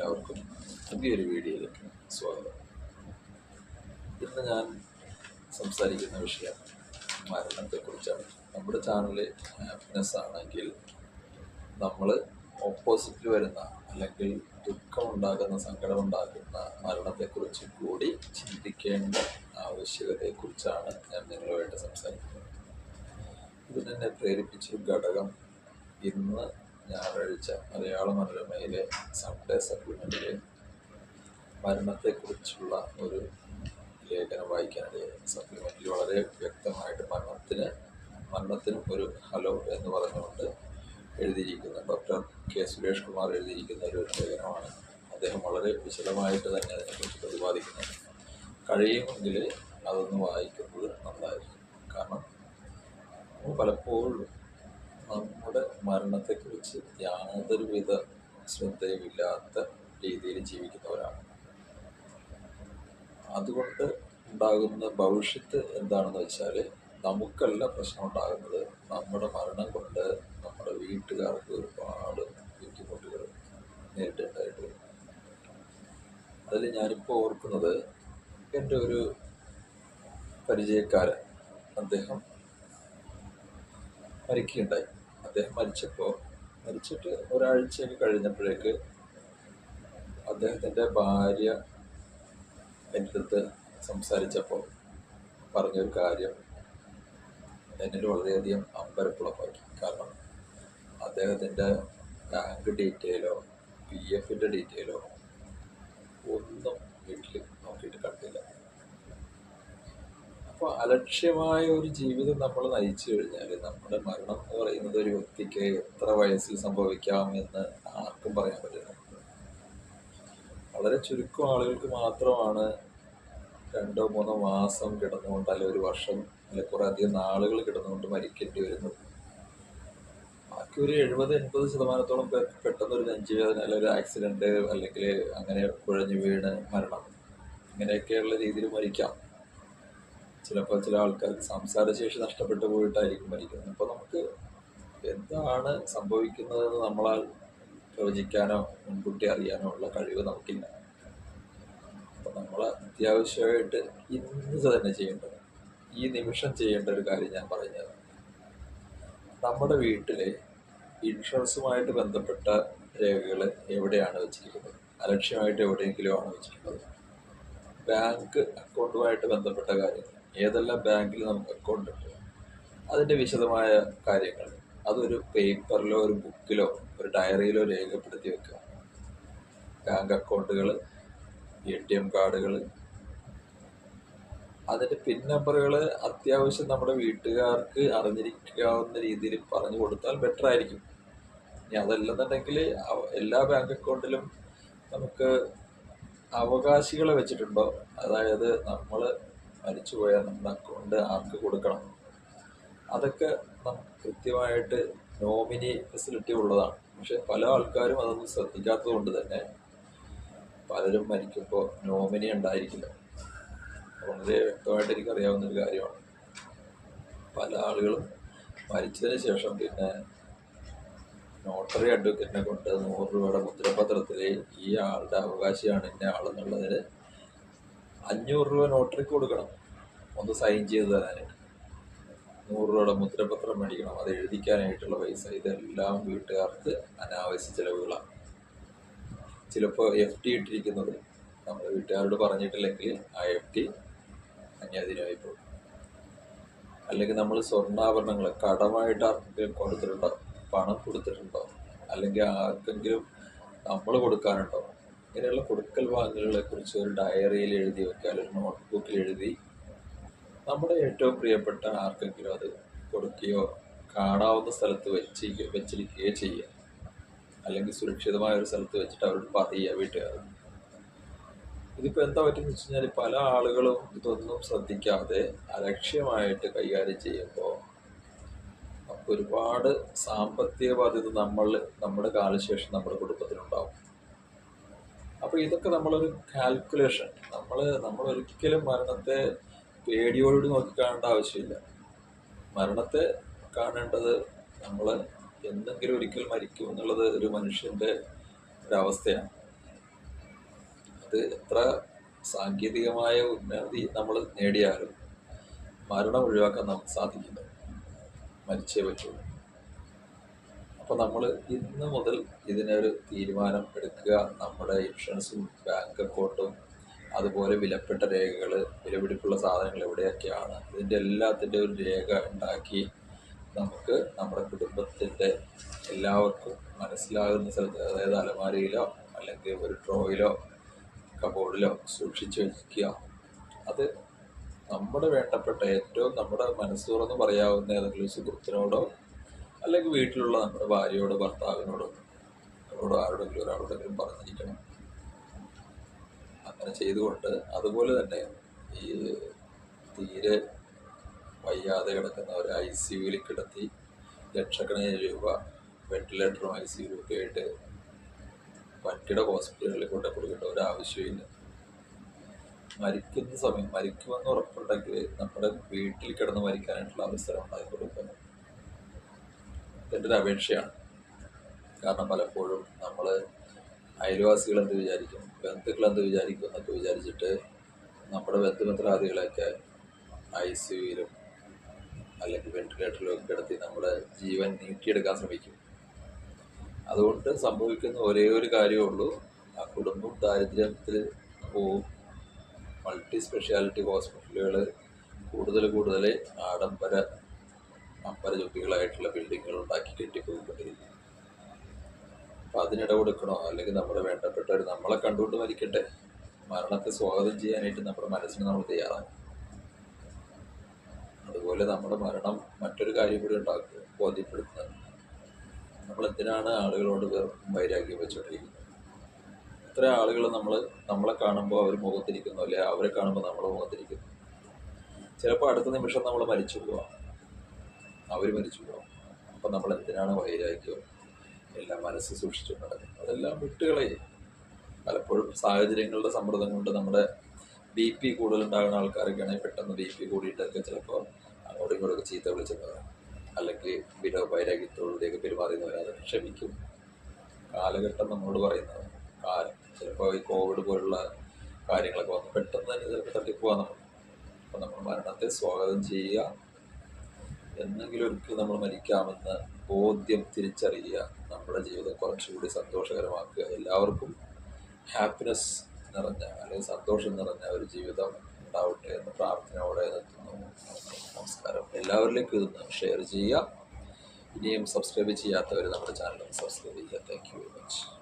എല്ലാവർക്കും പുതിയൊരു വീഡിയോയിലേക്ക് സ്വാഗതം. ഇന്ന് ഞാൻ സംസാരിക്കുന്ന വിഷയം മരണത്തെക്കുറിച്ചാണ്. നമ്മുടെ ചാനൽ ഹാപ്പിനെസ് ആണെങ്കിൽ നമ്മൾ ഓപ്പോസിറ്റ് വരുന്ന അല്ലെങ്കിൽ ദുഃഖമുണ്ടാകുന്ന സങ്കടമുണ്ടാകുന്ന മരണത്തെക്കുറിച്ച് കൂടി ചിന്തിക്കേണ്ട ആവശ്യകതയെക്കുറിച്ചാണ് ഞാൻ നിങ്ങളുമായിട്ട് സംസാരിക്കുന്നത്. ഇതിനെന്നെ പ്രേരിപ്പിച്ചൊരു ഘടകം ഇന്ന് ഞായറാഴ്ച മലയാള മനോരമയിലെ സൺഡേ സപ്ലിമെന്റിലെ മരണത്തെക്കുറിച്ചുള്ള ഒരു ലേഖനം വായിക്കാനിടയായി സപ്ലിമെന്റിൽ വളരെ വ്യക്തമായിട്ട് മരണത്തിന് മരണത്തിനും ഒരു ഹലോ എന്ന് പറഞ്ഞുകൊണ്ട് എഴുതിയിരിക്കുന്ന ഡോക്ടർ കെ സുരേഷ് കുമാർ എഴുതിയിരിക്കുന്ന ഒരു ലേഖനമാണ്. അദ്ദേഹം വളരെ വിശദമായിട്ട് തന്നെ അതിനെക്കുറിച്ച് പ്രതിപാദിക്കുന്നത് കഴിയുമെങ്കിൽ അതൊന്ന് വായിക്കുന്നത് നന്നായിരിക്കും. കാരണം പലപ്പോഴും നമ്മുടെ മരണത്തെക്കുറിച്ച് യാതൊരുവിധ ശ്രദ്ധയുമില്ലാത്ത രീതിയിൽ ജീവിക്കുന്നവരാണ്. അതുകൊണ്ട് ഉണ്ടാകുന്ന ഭവിഷ്യത്ത് എന്താണെന്ന് വെച്ചാൽ നമുക്കല്ല പ്രശ്നം ഉണ്ടാകുന്നത് നമ്മുടെ മരണം കൊണ്ട് നമ്മുടെ വീട്ടുകാർക്ക് ഒരുപാട് ബുദ്ധിമുട്ടുകൾ നേരിട്ടുണ്ടായിട്ട് അതിൽ ഞാനിപ്പോൾ ഓർക്കുന്നത് എന്റെ ഒരു പരിചയക്കാരൻ അദ്ദേഹം മരിക്കുകയുണ്ടായി. അദ്ദേഹം മരിച്ചപ്പോൾ മരിച്ചിട്ട് ഒരാഴ്ച കഴിഞ്ഞപ്പോഴേക്ക് അദ്ദേഹത്തിന്റെ ഭാര്യ എന്റെ അടുത്ത് സംസാരിച്ചപ്പോൾ പറഞ്ഞൊരു കാര്യം എന്നിൽ വളരെയധികം അമ്പരപ്പുളമാക്കി കാരണം അദ്ദേഹത്തിന്റെ ബാങ്ക് ഡീറ്റെയിലോ പി എഫിന്റെ ഡീറ്റെയിലോ ഒന്നും വീട്ടിൽ നോക്കിയിട്ട് കണ്ടില്ല. അപ്പോൾ അലക്ഷ്യമായ ഒരു ജീവിതം നമ്മൾ നയിച്ചു കഴിഞ്ഞാൽ നമ്മുടെ മരണം എന്ന് പറയുന്നത് ഒരു വ്യക്തിക്ക് എത്ര വയസ്സിൽ സംഭവിക്കാം എന്ന് ആർക്കും പറയാൻ പറ്റില്ല. വളരെ ചുരുക്കം ആളുകൾക്ക് മാത്രമാണ് രണ്ടോ മൂന്നോ മാസം കിടന്നുകൊണ്ട് അല്ലെങ്കിൽ ഒരു വർഷം അല്ലെങ്കിൽ കുറേ അധികം നാളുകൾ കിടന്നുകൊണ്ട് മരിക്കേണ്ടി വരുന്നത് ബാക്കി ഒരു എഴുപത് എൺപത് ശതമാനത്തോളം പേർക്ക് പെട്ടെന്ന് ഒരു നെഞ്ചുവേദന അല്ലെങ്കിൽ ഒരു ആക്സിഡന്റ് അല്ലെങ്കിൽ അങ്ങനെ കുഴഞ്ഞു വീണ് മരണം. ഇങ്ങനെയൊക്കെയുള്ള രീതിയിൽ മരിക്കാം. ചിലപ്പോൾ ചില ആൾക്കാർക്ക് സംസാരശേഷി നഷ്ടപ്പെട്ടു പോയിട്ടായിരിക്കും മരിക്കുന്നത്. അപ്പോൾ നമുക്ക് എന്താണ് സംഭവിക്കുന്നതെന്ന് നമ്മളാൽ പ്രവചിക്കാനോ മുൻകൂട്ടി അറിയാനോ ഉള്ള കഴിവ് നമുക്കില്ല. അപ്പം നമ്മൾ അത്യാവശ്യമായിട്ട് ഇന്ന് തന്നെ ചെയ്യേണ്ടത് ഈ നിമിഷം ചെയ്യേണ്ട ഒരു കാര്യം ഞാൻ പറഞ്ഞത് നമ്മുടെ വീട്ടിലെ ഇൻഷുറൻസുമായിട്ട് ബന്ധപ്പെട്ട രേഖകൾ എവിടെയാണ് വെച്ചിരിക്കുന്നത്? അലക്ഷ്യമായിട്ട് എവിടെയെങ്കിലും ആണ് വെച്ചിട്ടുള്ളത് ബാങ്ക് അക്കൗണ്ടുമായിട്ട് ബന്ധപ്പെട്ട കാര്യങ്ങൾ. ഏതെല്ലാം ബാങ്കിൽ നമുക്ക് അക്കൗണ്ട് ഉണ്ട് അതിന്റെ വിശദമായ കാര്യങ്ങൾ. അതൊരു പേപ്പറിലോ ഒരു ബുക്കിലോ ഒരു ഡയറിയിലോ രേഖപ്പെടുത്തി വെക്കുക. ബാങ്ക് അക്കൗണ്ടുകൾ എ ടി എം കാർഡുകൾ അതിന്റെ പിൻ നമ്പറുകൾ അത്യാവശ്യം നമ്മുടെ വീട്ടുകാർക്ക് അറിഞ്ഞിരിക്കാവുന്ന രീതിയിൽ പറഞ്ഞു കൊടുത്താൽ ബെറ്റർ ആയിരിക്കും. ഇനി അതല്ലെന്നുണ്ടെങ്കിൽ എല്ലാ ബാങ്ക് അക്കൗണ്ടിലും നമുക്ക് അവകാശികളെ വെച്ചിട്ടുണ്ടോ? അതായത് നമ്മൾ മരിച്ചുപോയാൽ നമ്മുടെ അക്കൗണ്ട് ആർക്ക് കൊടുക്കണം? അതൊക്കെ നമുക്ക് കൃത്യമായിട്ട് നോമിനി ഫെസിലിറ്റി ഉള്ളതാണ്. പക്ഷെ പല ആൾക്കാരും അതൊന്നും ശ്രദ്ധിക്കാത്തത് കൊണ്ട് തന്നെ പലരും മരിക്കുമ്പോൾ നോമിനി ഉണ്ടായിരിക്കില്ല. വളരെ വ്യക്തമായിട്ട് എനിക്കറിയാവുന്ന ഒരു കാര്യമാണ്. പല ആളുകളും മരിച്ചതിന് ശേഷം പിന്നെ നോട്ടറി അഡ്വക്കേറ്റിനെ കൊണ്ട് നൂറ് രൂപയുടെ മുദ്രപത്രത്തിൽ ഈ ആളുടെ അവകാശിയാണ് ഇന്ന ആളെന്നുള്ളതിന് അഞ്ഞൂറ് രൂപ നോട്ടറിക്ക് കൊടുക്കണം. ഒന്ന് സൈൻ ചെയ്ത് തരാനായിട്ട് നൂറ് രൂപയുടെ മുദ്രപത്രം മേടിക്കണം. അത് എഴുതിക്കാനായിട്ടുള്ള പൈസ. ഇതെല്ലാം വീട്ടുകാർക്ക് അനാവശ്യ ചിലവുകളാണ്. ചിലപ്പോൾ എഫ് ടി ഇട്ടിരിക്കുന്നത് നമ്മൾ വീട്ടുകാരോട് പറഞ്ഞിട്ടില്ലെങ്കിൽ ആ എഫ് ടി അന്യാധീനമായി പോകും. അല്ലെങ്കിൽ നമ്മൾ സ്വർണാഭരണങ്ങൾ കടമായിട്ട് ആർക്കെങ്കിലും കൊടുത്തിട്ടുണ്ടോ? പണം കൊടുത്തിട്ടുണ്ടോ? അല്ലെങ്കിൽ ആർക്കെങ്കിലും നമ്മൾ കൊടുക്കാനുണ്ടോ? ഇങ്ങനെയുള്ള കൊടുക്കൽ വാങ്ങലുകളെ കുറിച്ച് ഒരു ഡയറിയിൽ എഴുതി വെക്കുക അല്ലെങ്കിൽ നോട്ട് ബുക്കിൽ എഴുതി നമ്മുടെ ഏറ്റവും പ്രിയപ്പെട്ട ആർക്കെങ്കിലും അത് കൊടുക്കുകയോ കാണാവുന്ന സ്ഥലത്ത് വെച്ച് വെച്ചിരിക്കുകയോ ചെയ്യുക. അല്ലെങ്കിൽ സുരക്ഷിതമായ ഒരു സ്ഥലത്ത് വെച്ചിട്ട് അവരോട് പറയുക വീട്ടുകാർ ഇതിപ്പോൾ എന്താ പറ്റുമെന്ന് വെച്ച് കഴിഞ്ഞാൽ പല ആളുകളും ഇതൊന്നും ശ്രദ്ധിക്കാതെ അലക്ഷ്യമായിട്ട് കൈകാര്യം ചെയ്യുമ്പോൾ അപ്പോൾ ഒരുപാട് സാമ്പത്തിക ബാധ്യത നമ്മൾ നമ്മുടെ കാലശേഷം നമ്മുടെ കുടുംബത്തിനുണ്ടാവും അപ്പോൾ ഇതൊക്കെ നമ്മളൊരു കാൽക്കുലേഷൻ നമ്മൾ നമ്മൾ ഒരിക്കലും മരണത്തെ പേടിയോട് നോക്കി കാണേണ്ട ആവശ്യമില്ല. മരണത്തെ കാണേണ്ടത് നമ്മൾ എന്തെങ്കിലും ഒരിക്കൽ മരിക്കും എന്നുള്ളത് ഒരു മനുഷ്യന്റെ ഒരവസ്ഥയാണ് അത് എത്ര സാങ്കേതികമായ ഉന്നതി നമ്മൾ നേടിയാലും മരണം ഒഴിവാക്കാൻ നമുക്ക് സാധിക്കില്ല. മരിച്ചേ പറ്റുള്ളൂ. അപ്പോൾ നമ്മൾ ഇന്ന് മുതൽ ഇതിനൊരു തീരുമാനം എടുക്കുക. നമ്മുടെ ഇൻഷുറൻസും ബാങ്ക് അക്കൗണ്ടും അതുപോലെ വിലപ്പെട്ട രേഖകൾ വിലപിടിപ്പുള്ള സാധനങ്ങൾ എവിടെയൊക്കെയാണ് ഇതിന്റെ എല്ലാത്തിന്റെ ഒരു രേഖ ഉണ്ടാക്കി നമുക്ക് നമ്മുടെ കുടുംബത്തിന്റെ എല്ലാവർക്കും മനസ്സിലാകുന്ന സ്ഥലത്ത് അതായത് അലമാരയിലോ അല്ലെങ്കിൽ ഒരു ഡ്രോയിലോ കബോർഡിലോ സൂക്ഷിച്ച് വയ്ക്കുക അത് നമ്മുടെ വേണ്ടപ്പെട്ട ഏറ്റവും നമ്മുടെ മനസ്സ് തുറന്ന് പറയാവുന്ന ഏതെങ്കിലും സുഹൃത്തിനോടോ അല്ലെങ്കിൽ വീട്ടിലുള്ള നമ്മുടെ ഭാര്യയോട് ഭർത്താവിനോടോ അവരോട് ആരോടെങ്കിലും ഒരാളോടെങ്കിലും പറഞ്ഞിരിക്കണം. അങ്ങനെ ചെയ്തുകൊണ്ട് അതുപോലെ തന്നെ ഈ തീരെ വയ്യാതെ കിടക്കുന്നവരെ ഐ സി യുവിൽ കിടത്തി ലക്ഷക്കണക്കിന് രൂപ വെന്റിലേറ്ററും ഐ സി യു ഒക്കെ ആയിട്ട് വൻകിട ഹോസ്പിറ്റലുകളിൽ കൊണ്ട് കൊടുക്കേണ്ട ഒരു ആവശ്യമില്ല. മരിക്കുന്ന സമയം മരിക്കുമെന്ന് ഉറപ്പുണ്ടെങ്കിൽ നമ്മുടെ വീട്ടിൽ കിടന്ന് മരിക്കാനായിട്ടുള്ള അവസരം ഉണ്ടാക്കി കൊടുക്കണം എന്റെ ഒരു അപേക്ഷയാണ്. കാരണം പലപ്പോഴും നമ്മൾ അയൽവാസികൾ എന്ത് വിചാരിക്കും ബന്ധുക്കൾ എന്ത് വിചാരിക്കും എന്നൊക്കെ വിചാരിച്ചിട്ട് നമ്മുടെ ബന്ധുമിത്രാദികളെയൊക്കെ ഐ സി യുയിലും അല്ലെങ്കിൽ വെന്റിലേറ്ററിലും ഒക്കെ കിടത്തി നമ്മുടെ ജീവൻ നീട്ടിയെടുക്കാൻ ശ്രമിക്കും. അതുകൊണ്ട് സംഭവിക്കുന്ന ഒരേ ഒരു കാര്യമേ ഉള്ളൂ. ആ കുടുംബം ദാരിദ്ര്യത്തിൽ പോവും. മൾട്ടി സ്പെഷ്യാലിറ്റി ഹോസ്പിറ്റലുകൾ കൂടുതൽ കൂടുതൽ ആഡംബര അമ്പര ചുറ്റികളായിട്ടുള്ള ബിൽഡിങ്ങുകൾ ഉണ്ടാക്കി കെട്ടിപ്പോയിക്കൊണ്ടിരിക്കും അപ്പം അതിനിട കൊടുക്കണോ അല്ലെങ്കിൽ നമ്മുടെ വേണ്ടപ്പെട്ടവർ നമ്മളെ കണ്ടുകൊണ്ട് മരിക്കട്ടെ. മരണത്തെ സ്വാഗതം ചെയ്യാനായിട്ട് നമ്മുടെ മനസ്സിന് നമ്മൾ തയ്യാറാണ്. അതുപോലെ നമ്മുടെ മരണം മറ്റൊരു കാര്യം കൂടി ഉണ്ടാക്കുക ബോധ്യപ്പെടുത്തുന്നത് നമ്മൾ എന്തിനാണ് ആളുകളോട് വൈരാഗ്യം വെച്ചുകൊണ്ടിരിക്കുന്നത് എത്ര ആളുകൾ നമ്മൾ നമ്മളെ കാണുമ്പോൾ അവർ മുഖത്തിരിക്കുന്നു അല്ലെ? അവരെ കാണുമ്പോൾ നമ്മൾ മുഖത്തിരിക്കുന്നു. ചിലപ്പോൾ അടുത്ത നിമിഷം നമ്മൾ മരിച്ചു പോവാം. അവർ മരിച്ചു പോകും. അപ്പം നമ്മൾ എന്തിനാണ് വൈരാഗ്യം? എല്ലാം മനസ്സ് സൂക്ഷിച്ചു അതെല്ലാം വിട്ടുകളെ പലപ്പോഴും സാഹചര്യങ്ങളുടെ സമ്മർദ്ദം കൊണ്ട് നമ്മുടെ ബി പി കൂടുതലുണ്ടാകുന്ന ആൾക്കാരൊക്കെയാണെങ്കിൽ പെട്ടെന്ന് ബി പി കൂടിയിട്ടൊക്കെ ചിലപ്പോൾ അങ്ങോട്ടും ഇങ്ങോട്ടൊക്കെ ചീത്ത വിളിച്ചത് അല്ലെങ്കിൽ വിനോ വൈരാഗ്യത്തോടുകൂടിയൊക്കെ പെരുമാറുന്നവർ അതൊക്കെ ക്ഷമിക്കും. കാലഘട്ടം നമ്മളോട് പറയുന്നത് കാലം. ചിലപ്പോൾ ഈ കോവിഡ് പോലുള്ള കാര്യങ്ങളൊക്കെ വന്ന് പെട്ടെന്ന് തന്നെ ചിലപ്പോൾ തട്ടിപ്പോകാൻ നമ്മൾ അപ്പം നമ്മൾ മരണത്തെ സ്വാഗതം ചെയ്യുക. എന്നെങ്കിലും ഒരിക്കൽ നമ്മൾ മരിക്കാമെന്ന് ബോധ്യം തിരിച്ചറിയുക നമ്മുടെ ജീവിതം കുറച്ചുകൂടി സന്തോഷകരമാക്കുക എല്ലാവർക്കും ഹാപ്പിനെസ് നിറഞ്ഞ അല്ലെങ്കിൽ സന്തോഷം നിറഞ്ഞ ഒരു ജീവിതം ഉണ്ടാവട്ടെ എന്ന പ്രാർത്ഥനയോടെ നിർത്തുന്നു. നമസ്കാരം. എല്ലാവരിലേക്കും ഇതൊന്ന് ഷെയർ ചെയ്യുക. ഇനിയും സബ്സ്ക്രൈബ് ചെയ്യാത്തവർ നമ്മുടെ ചാനൽ സബ്സ്ക്രൈബ് ചെയ്യുക. Thank you very much